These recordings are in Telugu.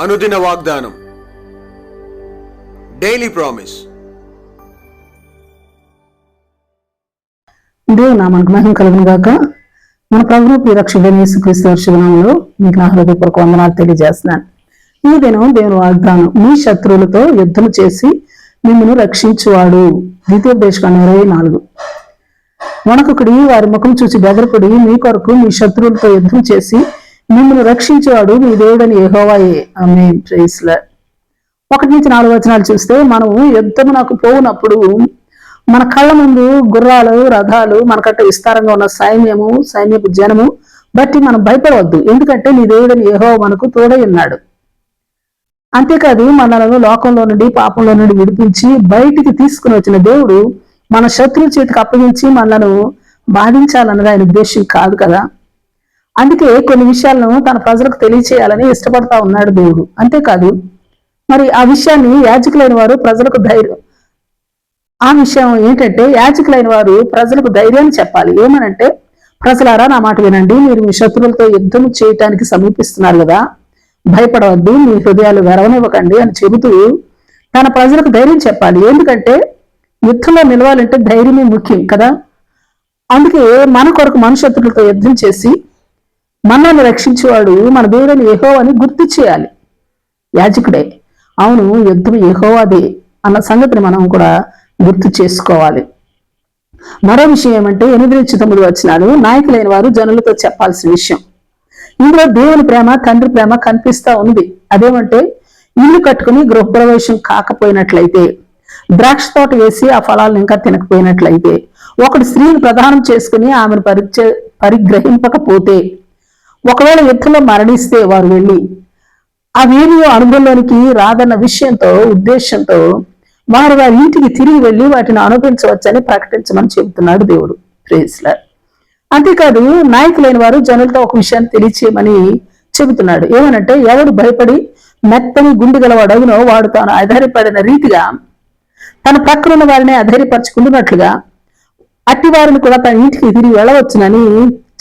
అనుదిన వాగ్దానం. డైలీ ప్రామిస్ దేవుని నామానికి మహిమ కలుగును గాక. మన ప్రభువు రక్షణ యేసుక్రీస్తు మీకు నా హృదయపూర్వక వందనాలు తెలియజేస్తున్నాను. ఈ దినం దేవుని వాగ్దానం మీ శత్రువులతో యుద్ధం చేసి మిమ్మల్ని రక్షించువాడు. ద్వితీయోపదేశకాండం ఇరవై నాలుగు. వనకొకడి వారి ముఖం చూసి బెదరకుడి మీ కొరకు మీ శత్రువులతో యుద్ధం చేసి మిమ్మల్ని రక్షించేవాడు మీ దేవుడని యెహోవాయే. ఆమె ప్రేస్ల ఒకటి నుంచి నాలుగు వచనాలు చూస్తే మనము యుద్ధమునకు పోవునప్పుడు మన కళ్ళ ముందు గుర్రాలు రథాలు మనకంటే విస్తారంగా ఉన్న సైన్యము సైన్యపు జనము బట్టి మనం భయపడవద్దు. ఎందుకంటే నీ దేవుడని ఏహో మనకు తోడై ఉన్నాడు. అంతేకాదు మనలను లోకంలో నుండి పాపంలో నుండి విడిపించి బయటికి తీసుకుని వచ్చిన దేవుడు మన శత్రువు చేతికి అప్పగించి మనలను బాధించాలన్నది ఆయన ఉద్దేశం కాదు కదా. అందుకే కొన్ని విషయాలను తన ప్రజలకు తెలియచేయాలని ఇష్టపడతా ఉన్నాడు దేవుడు. అంతేకాదు మరి ఆ విషయాన్ని యాజకులైన వారు ప్రజలకు ధైర్యం ఆ విషయం ఏంటంటే యాజకులైన వారు ప్రజలకు ధైర్యాన్ని చెప్పాలి. ఏమనంటే ప్రజలారా నా మాట వినండి. మీరు మీ శత్రువులతో యుద్ధం చేయటానికి సమీపిస్తున్నారు కదా. భయపడవద్దు. మీ హృదయాలు వెరవనివ్వకండి అని చెబుతూ తన ప్రజలకు ధైర్యం చెప్పాలి. ఎందుకంటే యుద్ధంలో నిలవాలంటే ధైర్యమే ముఖ్యం కదా. అందుకే మన కొరకు మన శత్రువులతో యుద్ధం చేసి మనల్ని రక్షించేవాడు మన దేవుడని యహో అని గుర్తు చేయాలి. యాజకుడే. అవును యుద్ధం యెహోవాదే అన్న సంగతిని మనం కూడా గుర్తు చేసుకోవాలి. మరో విషయం ఏమంటే ఎనిమిది నుంచి తొమ్మిది వచ్చినాడు నాయకులైన వారు జనులతో చెప్పాల్సిన విషయం. ఇందులో దేవుని ప్రేమ తండ్రి ప్రేమ కనిపిస్తా ఉంది. అదేమంటే ఇల్లు కట్టుకుని గృహప్రవేశం కాకపోయినట్లయితే ద్రాక్ష తోట వేసి ఆ ఫలాలను ఇంకా తినకపోయినట్లయితే ఒకడు స్త్రీని ప్రధానం చేసుకుని ఆమెను పరిచ పరిగ్రహింపకపోతే ఒకవేళ యుద్ధంలో మరణిస్తే వారు వెళ్ళి ఆ వీడియో అనుభవంలోనికి రాదన్న విషయంతో ఉద్దేశంతో వారు వారి ఇంటికి తిరిగి వెళ్ళి వాటిని అనుభవించవచ్చని ప్రకటించమని చెబుతున్నాడు దేవుడు. ప్రేస్లర్ అంతేకాదు నాయకులైన వారు జనులతో ఒక విషయాన్ని తెలియచేయమని చెబుతున్నాడు. ఏమనంటే ఎవడు భయపడి మెత్తని గుండె గలవాడవునో వాడు తాను ఆధారపడిన రీతిగా తన ప్రక్కనున్న వారిని అధైర్యపరచుకుంటున్నట్లుగా అట్టి వారిని కూడా తన ఇంటికి తిరిగి వెళ్ళవచ్చునని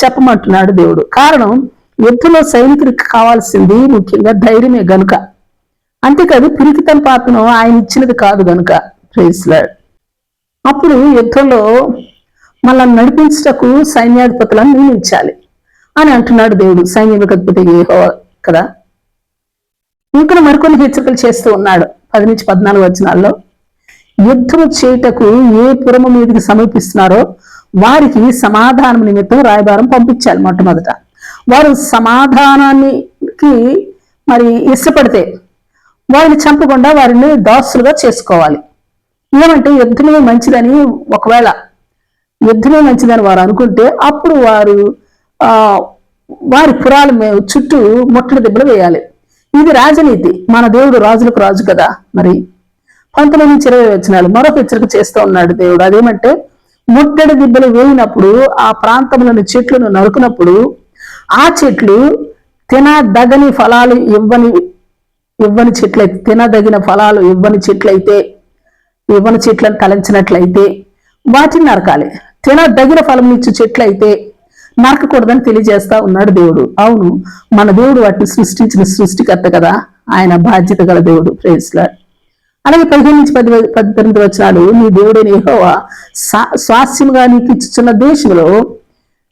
చెప్పమంటున్నాడు దేవుడు. కారణం యుద్ధంలో సైనికుడికి కావాల్సింది ముఖ్యంగా ధైర్యమే గనుక. అంతేకాదు పిరికితన పాత్రను ఆయన ఇచ్చినది కాదు గనుక. ప్రేస్లాడ్ అప్పుడు యుద్ధంలో మనల్ని నడిపించటకు సైన్యాధిపతులను నియమించాలి అని అంటున్నాడు దేవుడు. సైన్యాధిపతి కదా. ఇంకా మరికొన్ని హెచ్చరికలు చేస్తూ ఉన్నాడు పది నుంచి పద్నాలుగు వచనాల్లో. యుద్ధము చేయుటకు ఏ పురము మీదకి సమీపిస్తున్నారో వారికి సమాధానం నిమిత్తం రాయబారం పంపించాలి మొట్టమొదట. వారు సమాధానానికి మరి ఇష్టపడితే వారిని చంపకుండా వారిని దాసులుగా చేసుకోవాలి. ఏమంటే యుద్ధమే మంచిదని ఒకవేళ యుద్ధమే మంచిదని వారు అనుకుంటే అప్పుడు వారు ఆ వారి పురాల చుట్టూ ముట్టడి దెబ్బలు వేయాలి. ఇది రాజనీతి. మన దేవుడు రాజులకు రాజు కదా మరి. పంతొమ్మిది నుంచి ఇరవై వచ్చినాలు మరొక హెచ్చరిక చేస్తూ ఉన్నాడు దేవుడు. అదేమంటే ముట్టడి దిబ్బలు వేయినప్పుడు ఆ ప్రాంతంలోని చెట్లను నరుకునప్పుడు ఆ చెట్లు తినదగని ఫలాలు ఇవ్వని ఇవ్వని చెట్లయితే తినదగిన ఫలాలు ఇవ్వని చెట్లయితే ఇవ్వని చెట్లను తలంచినట్లయితే వాటిని నరకాలి. తినదగిన ఫలం ఇచ్చే చెట్లయితే నరకకూడదని తెలియజేస్తా ఉన్నాడు దేవుడు. అవును మన దేవుడు వాటిని సృష్టించిన సృష్టికర్త కదా. ఆయన బాధ్యత గల దేవుడు. ప్రేస్లా అలాగే పదిహేను నుంచి పది పద్దెనిమిది వచ్చినాలు నీ దేవుడైన యహోవా స్వాస్యముగా నీకు ఇచ్చుచున్న దేశంలో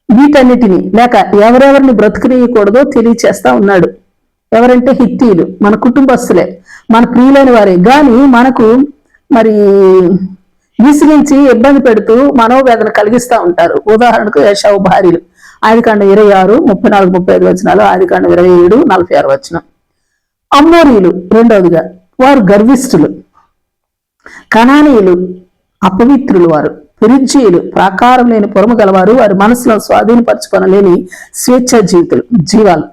వీటన్నిటిని లేక ఎవరెవరిని బ్రతుకునేయకూడదో తెలియచేస్తా ఉన్నాడు. ఎవరంటే హిత్తీలు మన కుటుంబస్తులే మన ప్రియులైన వారే. కానీ మనకు మరి విసిగించి ఇబ్బంది పెడుతూ మనోవేదన కలిగిస్తూ ఉంటారు. ఉదాహరణకు యశావు భార్యలు. ఆదికాండం ఇరవై ఆరు ముప్పై నాలుగు ముప్పై ఐదు వచనాలు ఆదికాండం ఇరవై ఏడు నలభై ఆరు వచనం. అమ్మోరీలు రెండవదిగా వారు గర్విష్ఠులు. కణానీయులు అపవిత్రులు వారు. పిరిజీయులు ప్రాకారం లేని పొరము గలవారు వారి మనసులో స్వాధీనపరచుకొనలేని స్వేచ్ఛ జీవితులు జీవాలు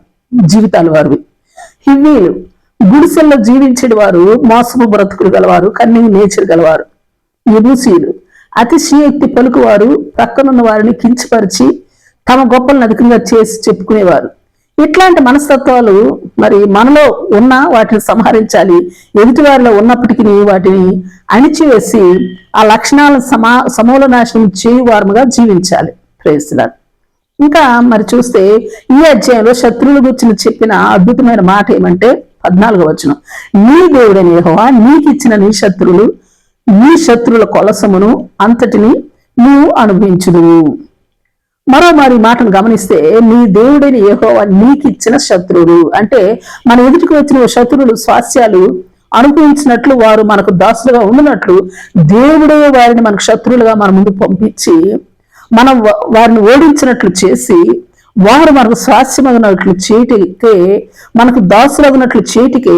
జీవితాలు వారివి. హివ్వీలు గుడిసెల్లో జీవించేటి వారు మోసపు బ్రతుకులు గలవారు కన్నింగ్ నేచర్ గలవారు. యబూసీలు అతిశయోక్తి పలుకువారు ప్రక్కనున్న వారిని కించపరిచి తమ గొప్పలను అధికంగా చేసి చెప్పుకునేవారు. ఇట్లాంటి మనస్తత్వాలు మరి మనలో ఉన్న వాటిని సంహరించాలి. ఎదుటి వారిలో ఉన్నప్పటికీ వాటిని అణిచివేసి ఆ లక్షణాలను సమా సమూల నాశనం చేయువారముగా జీవించాలి. ప్రేస్తున్నారు ఇంకా మరి చూస్తే ఈ అధ్యాయంలో శత్రువుల గురించి చెప్పిన అద్భుతమైన మాట ఏమంటే పద్నాలుగో వచనం. నీ దేవుడని యెహోవా నీకు ఇచ్చిన నీ శత్రువులు నీ శత్రువుల కొలసమును అంతటిని నువ్వు అనుభవించుదువు. మరో మరి మాటను గమనిస్తే నీ దేవుడైన యహోవా నీకిచ్చిన శత్రువులు అంటే మన ఎదుటికి వచ్చిన శత్రువులు స్వాస్యాలు అనుభవించినట్లు వారు మనకు దాసులుగా ఉన్నట్లు దేవుడే వారిని మనకు శత్రువులుగా మన ముందు పంపించి మనం వారిని ఓడించినట్లు చేసి వారు మనకు స్వాస్యమగినట్లు చీటికే మనకు దాసులగినట్లు చీటికే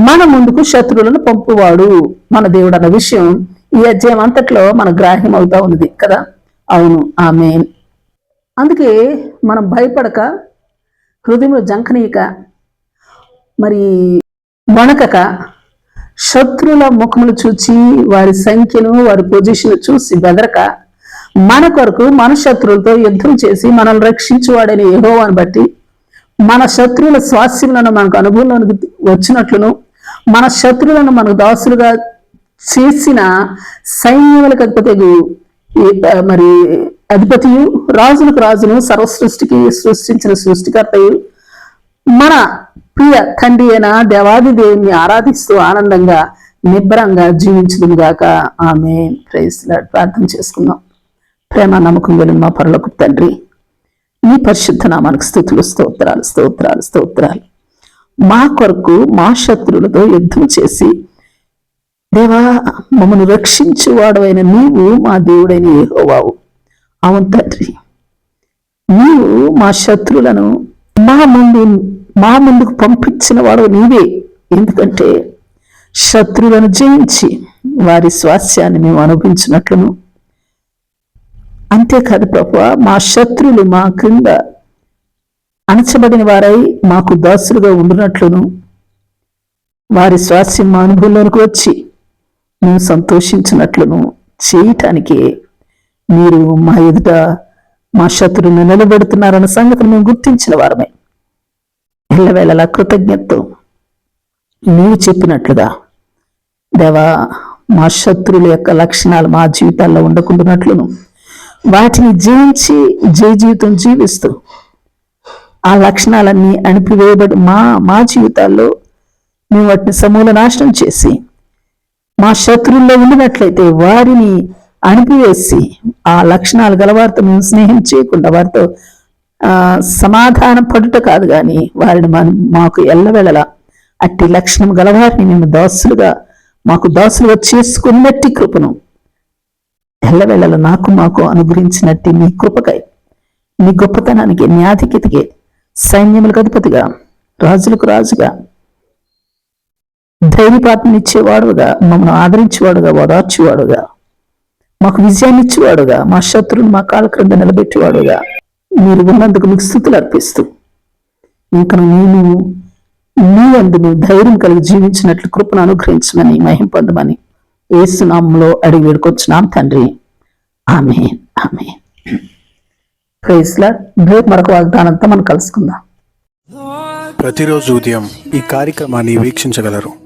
మన ముందుకు శత్రువులను పంపువాడు మన దేవుడు అన్న విషయం ఈ అధ్యాయం అంతట్లో మన గ్రాహ్యం అవుతా ఉన్నది కదా? అవును. ఆమె అందుకే మనం భయపడక హృదయంలో జంకనీయక మరి వణకక శత్రుల ముఖములు చూచి వారి సంఖ్యను వారి పొజిషన్ చూసి బెదరక మన కొరకు మన శత్రువులతో యుద్ధం చేసి మనల్ని రక్షించువాడని యెహోవాను బట్టి మన శత్రువుల స్వాస్యములను మనకు అనుభవంలోనికి వచ్చినట్లును మన శత్రువులను మనకు దాసులుగా చేసిన సైన్యములకు అధిపతి మరి అధిపతియు రాజులకు రాజును సర్వ సృష్టికి సృష్టించిన సృష్టికర్తయు. మన ప్రియ తండ్రి అయిన దేవాది దేవుని ఆరాధిస్తూ ఆనందంగా నిబ్బరంగా జీవించుదును గాక ఆమె ప్రైజ్ ప్రార్థన చేసుకుందాం. ప్రేమ నమ్మకం కలిగిన మా పరలోకి తండ్రి నీ పరిశుద్ధ నామానికి స్థుతులు స్తోత్రాలు స్తోత్రాలు స్తోత్రాలు. మా కొరకు మా శత్రువులతో యుద్ధం చేసి దేవా మమ్మల్ని రక్షించువాడవైన నీవు మా దేవుడైన ఏహోవావు అవును తండ్రి. నీవు మా శత్రువులను మా ముందు మా ముందుకు పంపించిన వాడు నీవే. ఎందుకంటే శత్రువులను జయించి వారి స్వాస్యాన్ని మేము అనుభవించినట్లును. అంతేకాదు ప్రభు మా శత్రులు మా క్రింద అణచబడిన వారై మాకు దాసులుగా ఉండినట్లును. వారి స్వాస్యం మా అనుభవంలోనికి వచ్చి నువ్వు సంతోషించినట్లును చేయటానికే మీరు మా ఎదుట మా శత్రువును నిలబెడుతున్నారన్న సంగతిని మేము గుర్తించిన వారమే. ఎల్లవేళలా కృతజ్ఞతతో నీవు చెప్పినట్లుగా దేవా మా శత్రువుల యొక్క లక్షణాలు మా జీవితాల్లో ఉండకుండానట్లును వాటిని జయించి జయ జీవితం జీవిస్తూ ఆ లక్షణాలన్నీ అణిపివేయబడి మా మా జీవితాల్లో మేము వాటిని సమూల నాశనం చేసి మా శత్రుల్లో ఉండినట్లయితే వారిని అణిపివేసి ఆ లక్షణాలు గలవారితో మేము స్నేహం చేయకుండా వారితో సమాధాన పడుట కాదు కానీ వారిని మనం మాకు ఎల్లవెళ్ళలా అట్టి లక్షణం గలవారిని మేము దాసులుగా మాకు దాసులుగా చేసుకున్నట్టి కృపను ఎల్లవెళ్ళల నాకు మాకు అనుగ్రహించినట్టి నీ కృపకై నీ గొప్పతనానికి న్యాధికితికి సైన్యములకు అధిపతిగా రాజులకు రాజుగా ధైర్యపాత్రనిచ్చేవాడుగా మమ్మల్ని ఆదరించేవాడుగా ఓదార్చేవాడుగా మాకు విజయాన్ని ఇచ్చేవాడుగా మా శత్రువుని మా కాళ్ళ క్రింద నిలబెట్టేవాడుగా మీరు ఉన్నందుకు మీకు స్థుతులు అర్పిస్తూ ఇంకా నేను నీ అందు నువ్వు ధైర్యం కలిగి జీవించినట్లు కృపను అనుగ్రహించమని మహిం పొందమని ఏసునామంలో అడిగి వేడుకొచ్చున్నాం తండ్రి. ఆమె ఆమె మరొక వాగ్దానంతో మనం కలుసుకుందాం. ప్రతిరోజు ఉదయం ఈ కార్యక్రమాన్ని వీక్షించగలరు.